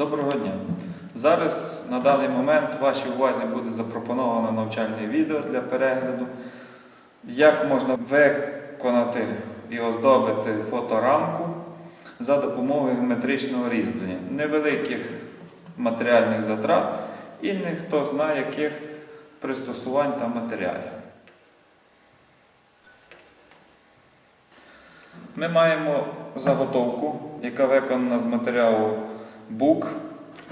Доброго дня! Зараз на даний момент вашій увазі буде запропоновано навчальне відео для перегляду, як можна виконати і оздобити фоторамку за допомогою геометричного різьблення. Невеликих матеріальних затрат і ніхто знає яких пристосувань та матеріалів. Ми маємо заготовку, яка виконана з матеріалу бук,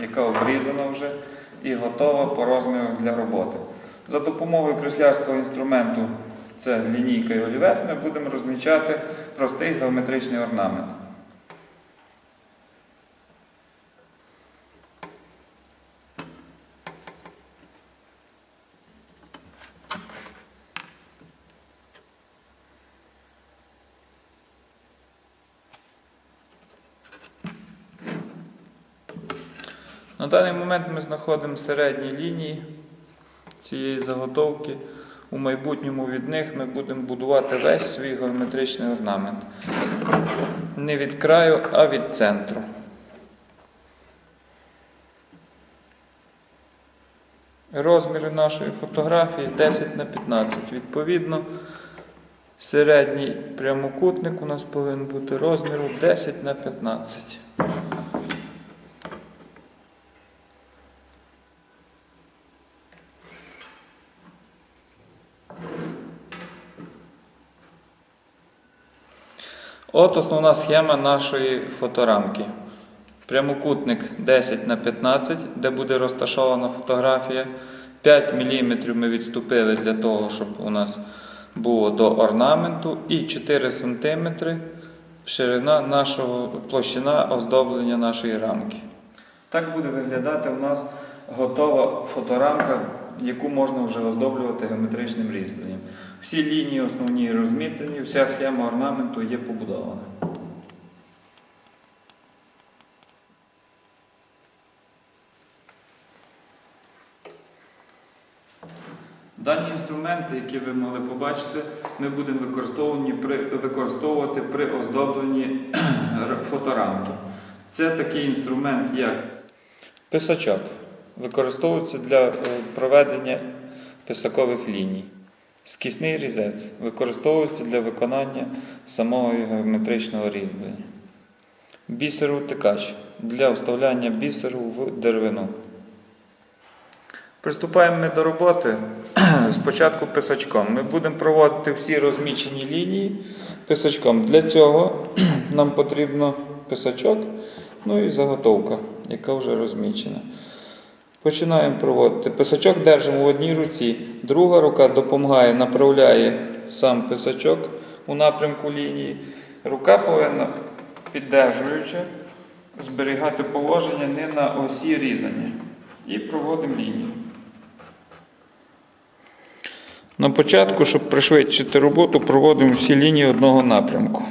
яка обрізана вже і готова по розміру для роботи. За допомогою креслярського інструменту, це лінійка і олівець, ми будемо розмічати простий геометричний орнамент. На даний момент ми знаходимо середні лінії цієї заготовки. У майбутньому від них ми будемо будувати весь свій геометричний орнамент. Не від краю, а від центру. Розміри нашої фотографії 10 на 15. Відповідно, середній прямокутник у нас повинен бути розміру 10 на 15. От основна схема нашої фоторамки. Прямокутник 10 на 15, де буде розташована фотографія. 5 мм ми відступили для того, щоб у нас було до орнаменту. І 4 см ширина нашого площина оздоблення нашої рамки. Так буде виглядати у нас готова фоторамка, яку можна вже оздоблювати геометричним різьбленням. Всі лінії основні розмітені, вся схема орнаменту є побудована. Дані інструменти, які ви могли побачити, ми будемо використовувати при оздобленні фоторамки. Це такий інструмент, як писачок. Використовується для е, проведення писакових ліній. Скісний різець використовується для виконання самого геометричного різьблення. Бісеротикач для вставляння бісеру в деревину. Приступаємо ми до роботи спочатку писачком. Ми будемо проводити всі розмічені лінії писачком. Для цього нам потрібно писачок, ну і заготовка, яка вже розмічена. Починаємо проводити. Писачок держимо в одній руці, друга рука допомагає, направляє сам писачок у напрямку лінії. Рука повинна, піддержуючи, зберігати положення не на осі різання. І проводимо лінію. На початку, щоб пришвидшити роботу, проводимо всі лінії одного напрямку.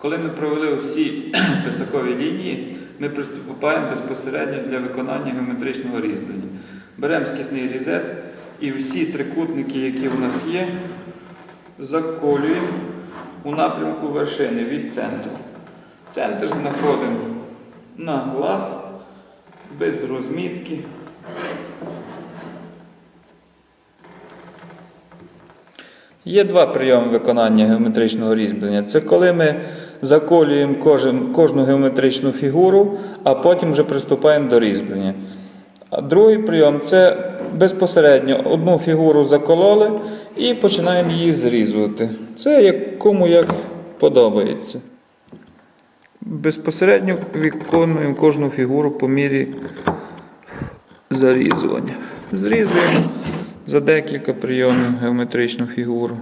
Коли ми провели всі писакові лінії, ми приступаємо безпосередньо для виконання геометричного різьблення. Беремо скісний різець і всі трикутники, які у нас є, заколюємо у напрямку вершини від центру. Центр знаходимо на глаз, без розмітки. Є два прийоми виконання геометричного різьблення. Це коли ми заколюємо кожен, кожну геометричну фігуру, а потім вже приступаємо до різьблення. Другий прийом це безпосередньо одну фігуру закололи і починаємо її зрізувати. Це як кому як подобається. Безпосередньо виконуємо кожну фігуру по мірі зарізування. Зрізуємо за декілька прийомів геометричну фігуру.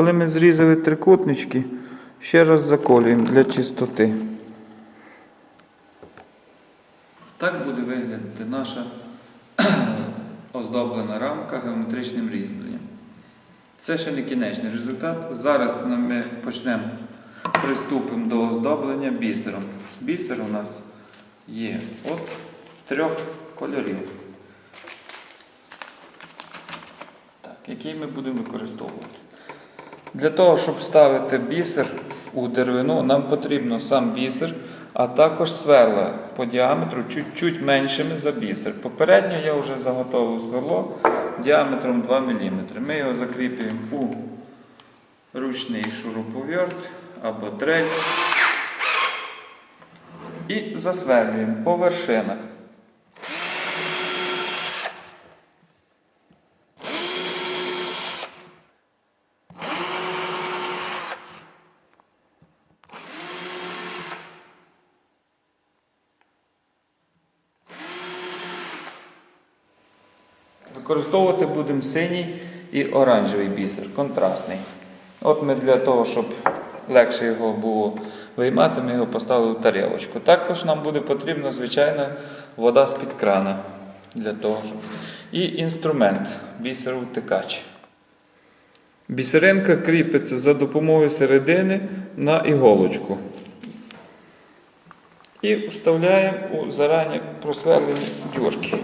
Коли ми зрізали трикутнички, ще раз заколюємо для чистоти. Так буде виглядати наша оздоблена рамка геометричним різьбленням. Це ще не кінечний результат. Зараз ми почнемо приступимо до оздоблення бісером. Бісер у нас є от трьох кольорів. Так, який ми будемо використовувати. Для того, щоб ставити бісер у деревину, нам потрібно сам бісер, а також сверла по діаметру чуть-чуть меншими за бісер. Попередньо я вже заготовив сверло діаметром 2 мм. Ми його закріплюємо у ручний шуруповерт або дрель і засверлюємо по вершинах. Використовувати будемо синій і оранжевий бісер, контрастний. От ми для того, щоб легше його було виймати, ми його поставили в тарілочку. Також нам буде потрібна звичайна вода з-під крана. Для того, щоб... І інструмент бісеровтикач. Бісеринка кріпиться за допомогою середини на іголочку. І вставляємо у зарані просверлені дюрки.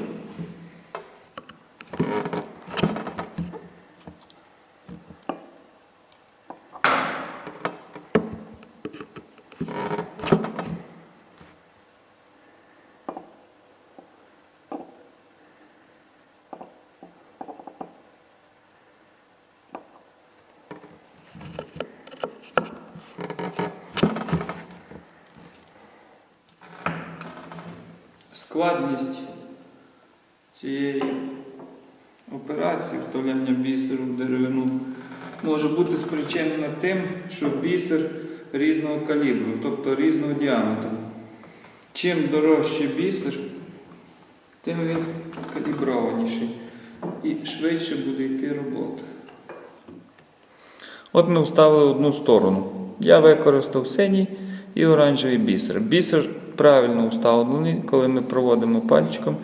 Складність цієї операції вставляння бісеру в деревину може бути спричинена тим, що бісер різного калібру, тобто різного діаметру. Чим дорожчий бісер, тим він каліброваніший і швидше буде йти робота. От ми вставили одну сторону. Я використав синій і оранжевий бісер. Бісер правильно вставлений, коли ми проводимо пальчиком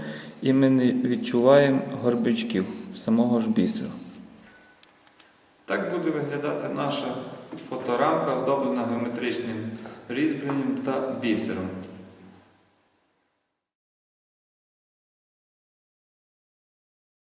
і ми не відчуваємо горбичків самого ж бісеру. Так буде виглядати наша фоторамка, оздоблена геометричним різьбленням та бісером.